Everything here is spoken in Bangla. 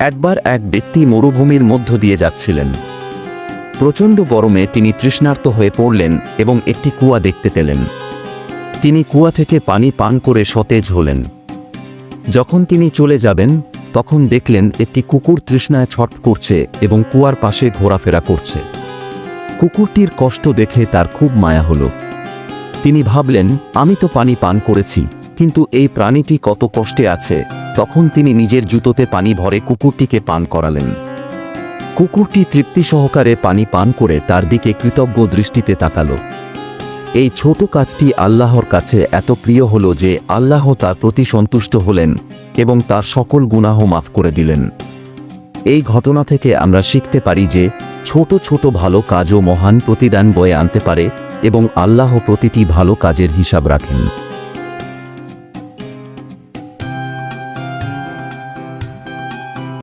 একবার এক ব্যক্তি মরুভূমির মধ্য দিয়ে যাচ্ছিলেন। প্রচণ্ড গরমে তিনি তৃষ্ণার্ত হয়ে পড়লেন এবং একটি কুয়া দেখতে পেলেন। তিনি কুয়া থেকে পানি পান করে সতেজ হলেন। যখন তিনি চলে যাবেন, তখন দেখলেন একটি কুকুর তৃষ্ণায় ছট করছে এবং কুয়ার পাশে ঘোরাফেরা করছে। কুকুরটির কষ্ট দেখে তার খুব মায়া হল। তিনি ভাবলেন, আমি তো পানি পান করেছি, কিন্তু এই প্রাণীটি কত কষ্টে আছে। তখন তিনি নিজের জুতোতে পানি ভরে কুকুরটিকে পান করালেন। কুকুরটি তৃপ্তি সহকারে পানি পান করে তার দিকে কৃতজ্ঞ দৃষ্টিতে তাকালো। এই ছোট কাজটি আল্লাহর কাছে এত প্রিয় হল যে আল্লাহ তার প্রতি সন্তুষ্ট হলেন এবং তার সকল গুনাহ মাফ করে দিলেন। এই ঘটনা থেকে আমরা শিখতে পারি যে ছোট ছোট ভালো কাজও মহান প্রতিদান বয়ে আনতে পারে এবং আল্লাহ প্রতিটি ভালো কাজের হিসাব রাখেন।